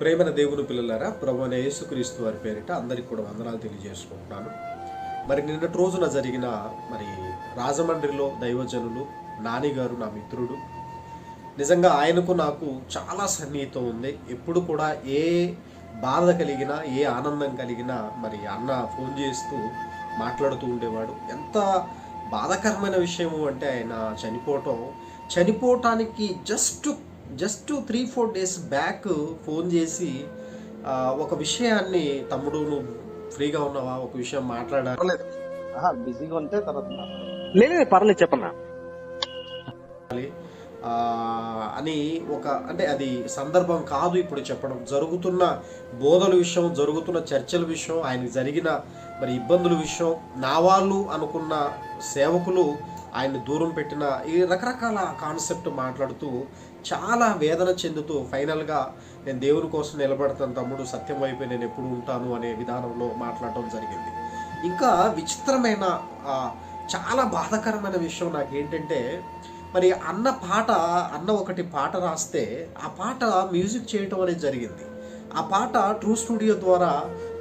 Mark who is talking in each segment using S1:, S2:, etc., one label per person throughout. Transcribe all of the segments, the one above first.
S1: ప్రేమన దేవుని పిల్లలారా ప్రభు యేసుక్రీస్తు వారి పేరిట అందరికి కూడా వందనాలు తెలియజేసుకుంటున్నాను. మరి నిన్నటి రోజున జరిగిన మరి రాజమండ్రిలో దైవజనులు నాని గారు నా మిత్రుడు. నిజంగా ఆయనకు నాకు చాలా సన్నిహితం ఉంది. ఎప్పుడు కూడా ఏ బాధ కలిగినా ఏ ఆనందం కలిగినా మరి అన్న ఫోన్ చేస్తూ మాట్లాడుతూ ఉండేవాడు. ఎంత బాధాకరమైన విషయము అంటే ఆయన చనిపోవటం. చనిపోవటానికి just just three four days back phone చేసి ఆ, ఒక విషయాన్ని తమ్ముడు నువ్వు ఫ్రీగా ఉన్నావా? ఒక విషయం మాట్లాడాలి
S2: బిజీగా ఉంటే తర్వాత.
S3: లేదు పర్లేదు చెప్పన్నా
S1: అని ఒక అంటే అది సందర్భం కాదు ఇప్పుడు చెప్పడం. జరుగుతున్న బోధల విషయం జరుగుతున్న చర్చల విషయం ఆయనకు జరిగిన మరి ఇబ్బందుల విషయం నా వాళ్ళు అనుకున్న సేవకులు ఆయన్ని దూరం పెట్టిన ఈ రకరకాల కాన్సెప్ట్ మాట్లాడుతూ చాలా వేదన చెందుతూ ఫైనల్గా నేను దేవుని కోసం నిలబడతాను తమ్ముడు సత్యం వైపు నేను ఎప్పుడు ఉంటాను అనే విధానంలో మాట్లాడటం జరిగింది. ఇంకా విచిత్రమైన చాలా బాధాకరమైన విషయం నాకు ఏంటంటే మరి అన్న పాట అన్న ఒకటి పాట రాస్తే ఆ పాట మ్యూజిక్ చేయటం అనేది జరిగింది. ఆ పాట ట్రూ స్టూడియో ద్వారా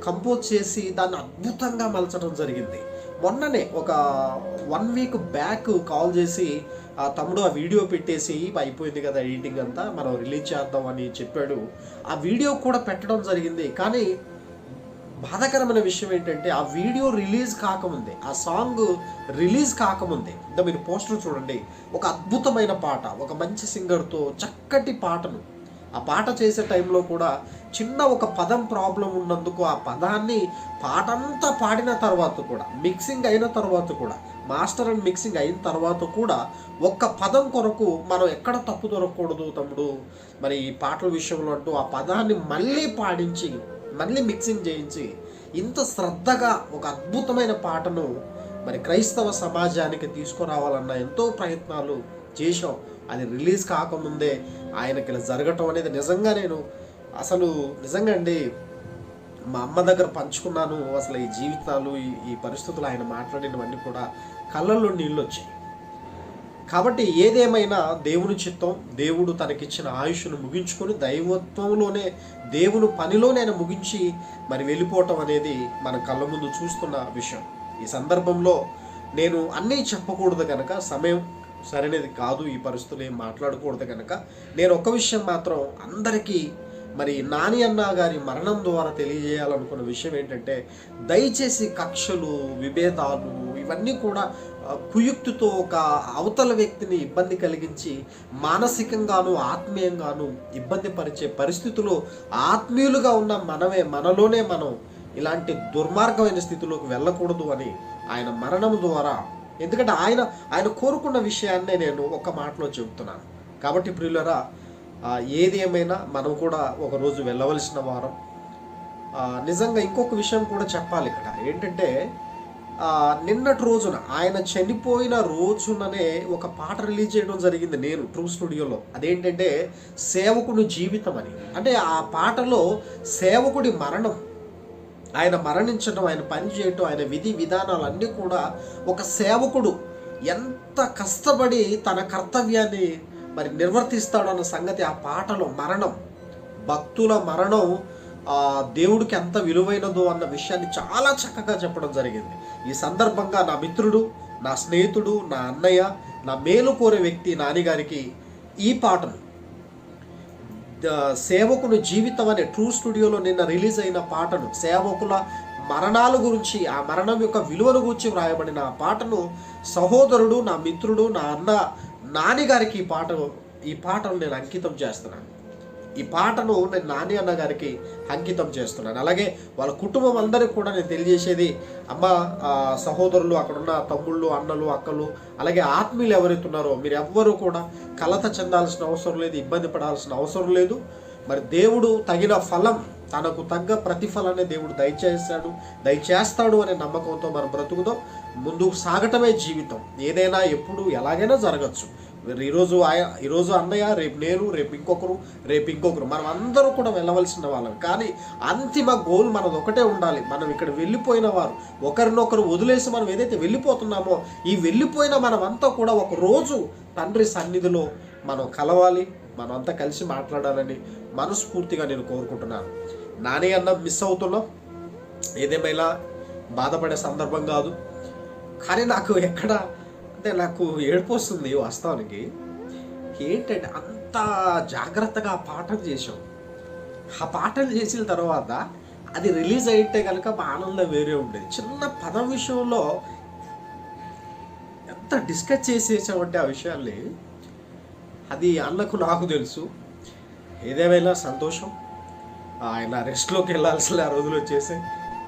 S1: కంపోజ్ చేసి దాన్ని అద్భుతంగా మలచడం జరిగింది. మొన్ననే ఒక వన్ వీక్ బ్యాక్ కాల్ చేసి ఆ తమ్ముడు ఆ వీడియో పెట్టేసి అయిపోయింది కదా ఎడిటింగ్ అంతా మనం రిలీజ్ చేద్దాం అని చెప్పాడు. ఆ వీడియో కూడా పెట్టడం జరిగింది. కానీ బాధాకరమైన విషయం ఏంటంటే ఆ వీడియో రిలీజ్ కాకముందే ఆ సాంగ్ రిలీజ్ కాకముందే ఇంకా మీరు పోస్టర్ చూడండి ఒక అద్భుతమైన పాట ఒక మంచి సింగర్తో చక్కటి పాటను ఆ పాట చేసే టైంలో కూడా చిన్న ఒక పదం ప్రాబ్లం ఉన్నందుకు ఆ పదాన్ని పాటంతా పాడిన తర్వాత కూడా మిక్సింగ్ అయిన తర్వాత కూడా మాస్టర్ అండ్ మిక్సింగ్ అయిన తర్వాత కూడా ఒక్క పదం కొరకు మనం ఎక్కడ తప్పు దొరకకూడదు తమ్ముడు. మరి ఈ పాటల విషయంలో అంటూ ఆ పదాన్ని మళ్ళీ పాడించి మళ్ళీ మిక్సింగ్ చేయించి ఇంత శ్రద్ధగా ఒక అద్భుతమైన పాటను మరి క్రైస్తవ సమాజానికి తీసుకురావాలన్న ఎంతో ప్రయత్నాలు చేశాం. అది రిలీజ్ కాకముందే ఆయనకి ఇలా జరగటం అనేది నిజంగా నేను అసలు నిజంగా అండి మా అమ్మ దగ్గర పంచుకున్నాను. అసలు ఈ జీవితాలు ఈ- పరిస్థితులు ఆయన మాట్లాడినవన్నీ కూడా కళ్ళల్లో నీళ్ళు వచ్చాయి. కాబట్టి ఏదేమైనా దేవుని చిత్తం దేవుడు తనకిచ్చిన ఆయుష్ను ముగించుకొని దైవత్వంలోనే దేవుని పనిలోనే ఆయన ముగించి మరి వెళ్ళిపోవటం అనేది మన కళ్ళ ముందు చూస్తున్న విషయం. ఈ సందర్భంలో నేను అన్నీ చెప్పకూడదు కనుక సమయం సరైనది కాదు ఈ పరిస్థితులు ఏం మాట్లాడకూడదు కనుక నేను ఒక విషయం మాత్రం అందరికీ మరి నాని అన్న గారి మరణం ద్వారా తెలియజేయాలనుకున్న విషయం ఏంటంటే దయచేసి కక్షలు విభేదాలు ఇవన్నీ కూడా కుయుక్తితో ఒక అవతల వ్యక్తిని ఇబ్బంది కలిగించి మానసికంగాను ఆత్మీయంగాను ఇబ్బంది పరిచే పరిస్థితులు ఆత్మీయులుగా ఉన్న మనమే మనలోనే మనం ఇలాంటి దుర్మార్గమైన స్థితిలోకి వెళ్ళకూడదు అని ఆయన మరణం ద్వారా ఎందుకంటే ఆయన ఆయన కోరుకున్న విషయాన్నే నేను ఒక మాటలో చెబుతున్నాను. కాబట్టి ప్రియులరా ఏది ఏమైనా మనం కూడా ఒకరోజు వెళ్ళవలసిన వారం. నిజంగా ఇంకొక విషయం కూడా చెప్పాలి ఇక్కడ. ఏంటంటే నిన్నటి రోజున ఆయన చనిపోయిన రోజుననే ఒక పాట రిలీజ్ చేయడం జరిగింది నేను ట్రూ స్టూడియోలో అదేంటంటే సేవకుడు జీవితం అని. అంటే ఆ పాటలో సేవకుడి మరణం ఆయన మరణించడం ఆయన పని చేయటం ఆయన విధి విధానాలు అన్నీ కూడా ఒక సేవకుడు ఎంత కష్టపడి తన కర్తవ్యాన్ని మరి నిర్వర్తిస్తాడన్న సంగతి ఆ పాటలో మరణం భక్తుల మరణం ఆ దేవుడికి ఎంత విలువైనదో అన్న విషయాన్ని చాలా చక్కగా చెప్పడం జరిగింది. ఈ సందర్భంగా నా మిత్రుడు నా స్నేహితుడు నా అన్నయ్య నా మేలు కోరే వ్యక్తి నానిగారికి ఈ పాటను సేవకుని జీవితం అనే ట్రూ స్టూడియోలో నిన్న రిలీజ్ అయిన పాటను సేవకుల మరణాల గురించి ఆ మరణం యొక్క విలువను గురించి వ్రాయబడిన ఆ పాటను సహోదరుడు నా మిత్రుడు నా అన్న నాన్నగారికి ఈ పాట ఈ పాటను నేను అంకితం చేస్తున్నాను. ఈ పాటను నేను నాని అన్న గారికి అంకితం చేస్తున్నాను. అలాగే వాళ్ళ కుటుంబం అందరికి కూడా నేను తెలియజేసేది అమ్మ సహోదరులు అక్కడున్న తమ్ముళ్ళు అన్నలు అక్కలు అలాగే ఆత్మీయులు ఎవరైతే ఉన్నారో మీరు ఎవ్వరూ కూడా కలత చెందాల్సిన అవసరం లేదు ఇబ్బంది పడాల్సిన అవసరం లేదు. మరి దేవుడు తగిన ఫలం తనకు తగ్గ ప్రతిఫలాన్ని దేవుడు దయచేస్తాడు దయచేస్తాడు అనే నమ్మకంతో మనం బ్రతుకుతో ముందుకు సాగటమే జీవితం. ఏదైనా ఎప్పుడు ఎలాగైనా జరగచ్చు. ఈరోజు ఈరోజు అన్నయ్య రేపు నేను రేపు ఇంకొకరు రేపు ఇంకొకరు. మనం అందరూ కూడా వెళ్ళవలసిన వాళ్ళం. కానీ అంతిమ గోల్ మనది ఒకటే ఉండాలి. మనం ఇక్కడ వెళ్ళిపోయిన వారు ఒకరినొకరు వదిలేసి మనం ఏదైతే వెళ్ళిపోతున్నామో ఈ వెళ్ళిపోయిన మనమంతా కూడా ఒక రోజు తండ్రి సన్నిధిలో మనం కలవాలి. మనమంతా కలిసి మాట్లాడాలని మనస్ఫూర్తిగా నేను కోరుకుంటున్నాను. నాని అన్న మిస్ అవుతున్నాం. ఏదేమైనా బాధపడే సందర్భం కాదు. కానీ నాకు ఎక్కడ అంటే నాకు ఏడుపు వస్తుంది వాస్తవానికి. ఏంటంటే అంత జాగ్రత్తగా ఆ పాఠం చేసాం ఆ పాఠం చేసిన తర్వాత అది రిలీజ్ అయితే కనుక మా ఆనందం వేరే ఉండేది. చిన్న పదం విషయంలో ఎంత డిస్కస్ చేసేసామంటే ఆ విషయాల్ని అది అన్నకు నాకు తెలుసు. ఏదేమైనా సంతోషం. ఆయన రెస్ట్లోకి వెళ్ళాల్సిన ఆ రోజులు వచ్చేసి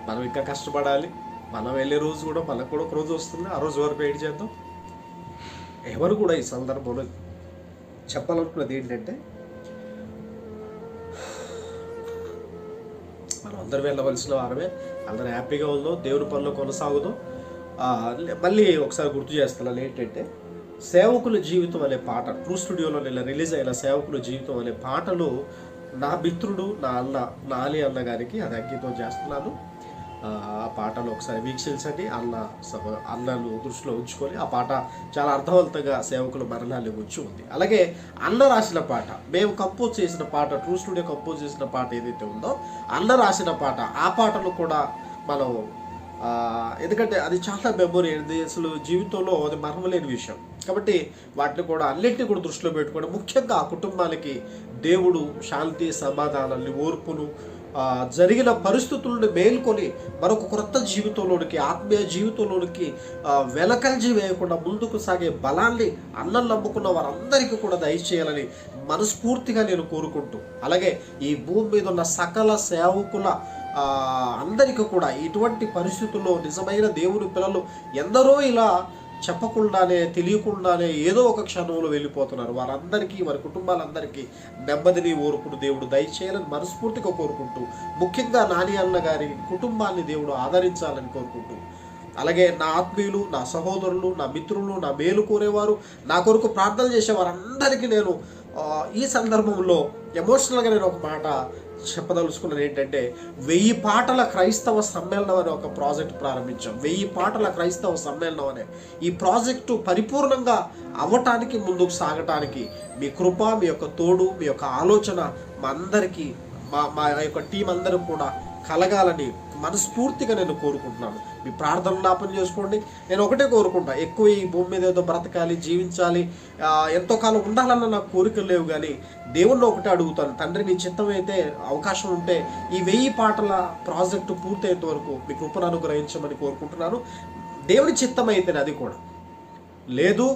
S1: మనం ఇంకా కష్టపడాలి. మనం వెళ్ళే రోజు కూడా మనకు కూడా ఒక రోజు వస్తుంది. ఆ రోజు వరకు వెయిట్ చేద్దాం? ఎవరు కూడా ఈ సందర్భంలో చెప్పాలనుకున్నది ఏంటంటే మనం అందరు వెళ్ళవలసిన వారమే అందరూ హ్యాపీగా ఉందో దేవుని పనులు కొనసాగుదాం. మళ్ళీ ఒకసారి గుర్తు చేస్తున్నాను ఏంటంటే సేవకుల జీవితం అనే పాట ట్రూ స్టూడియోలో నిన్న రిలీజ్ అయిన సేవకుల జీవితం అనే పాటలు నా మిత్రుడు నా అన్న నాలి అన్న గారికి అది అంకితం చేస్తున్నాను. ఆ పాటలు ఒకసారి వీక్షించండి. అన్న సభ అన్నను దృష్టిలో ఉంచుకొని ఆ పాట చాలా అర్థవంతంగా సేవకుల మరణాన్ని ఉంచి ఉంది. అలాగే అన్న రాసిన పాట మేము కంపోజ్ చేసిన పాట ట్రూ స్టూడియో కంపోజ్ చేసిన పాట ఏదైతే ఉందో అన్న రాసిన పాట ఆ పాటలు కూడా మనం ఎందుకంటే అది చాలా మెమొరీ అది అసలు జీవితంలో అది మరవలేని విషయం. కాబట్టి వాటిని కూడా అన్నింటినీ కూడా దృష్టిలో పెట్టుకొని ముఖ్యంగా ఆ కుటుంబాలకి దేవుడు శాంతి సమాధానాన్ని ఓర్పును జరిగిన పరిస్థితులను మేల్కొని మరొక క్రొత్త జీవితంలోనికి ఆత్మీయ జీవితంలోనికి ఆ, వేయకుండా ముందుకు సాగే బలాన్ని అన్నం నమ్ముకున్న వారందరికీ కూడా దయచేయాలని మనస్ఫూర్తిగా నేను కోరుకుంటూ అలాగే ఈ భూమి మీద ఉన్న సకల సేవకుల అందరికీ కూడా ఇటువంటి పరిస్థితుల్లో నిజమైన దేవుని పిల్లలు ఎందరో ఇలా చెప్పకుండానే తెలియకుండానే ఏదో ఒక క్షణంలో వెళ్ళిపోతున్నారు. వారందరికీ వారి కుటుంబాలందరికీ నెమ్మదిని ఓర్పును దేవుడు దయచేయాలని మనస్ఫూర్తిగా కోరుకుంటూ ముఖ్యంగా నాని అన్న గారి కుటుంబాన్ని దేవుడు ఆదరించాలని కోరుకుంటూ. అలాగే నా ఆత్మీయులు నా సహోదరులు నా మిత్రులు నా మేలు కోరేవారు నా కొరకు ప్రార్థన చేసే వారందరికీ నేను ఈ సందర్భంలో ఎమోషనల్గా నేను ఒక మాట చెప్పదలుచుకున్నది ఏంటంటే వెయ్యి పాటల క్రైస్తవ సమ్మేళనం అనే ఒక ప్రాజెక్ట్ ప్రారంభించాం. వెయ్యి పాటల క్రైస్తవ సమ్మేళనం అనే ఈ ప్రాజెక్టు పరిపూర్ణంగా అవ్వటానికి ముందుకు సాగటానికి మీ కృప మీ యొక్క తోడు మీ యొక్క ఆలోచన మా అందరికీ మా మా యొక్క టీం అందరూ కూడా కలగాలని మనస్ఫూర్తిగా నేను కోరుకుంటున్నాను. మీ ప్రార్థనలు జ్ఞాపం చేసుకోండి. నేను ఒకటే కోరుకుంటా ఎక్కువ ఈ భూమి మీద ఏదో బ్రతకాలి జీవించాలి ఎంతో కాలం ఉండాలన్న నాకు కోరికలు లేవు కానీ దేవుణ్ణి ఒకటే అడుగుతాను. తండ్రి నీ చిత్తం అయితే అవకాశం ఉంటే ఈ వెయ్యి పాటల ప్రాజెక్టు పూర్తయ్యేంత వరకు మీ కృపను అనుగ్రహించమని కోరుకుంటున్నాను. దేవుని చిత్తం అయితేనే అది కూడా. లేదు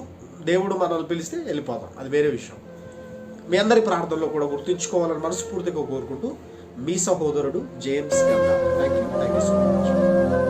S1: దేవుడు మనల్ని పిలిస్తే వెళ్ళిపోదాం అది వేరే విషయం. మీ అందరి ప్రార్థనలో కూడా గుర్తుంచుకోవాలని మనస్ఫూర్తిగా కోరుకుంటూ మీ సహోదరుడు James Ganga. Thank you thank you so much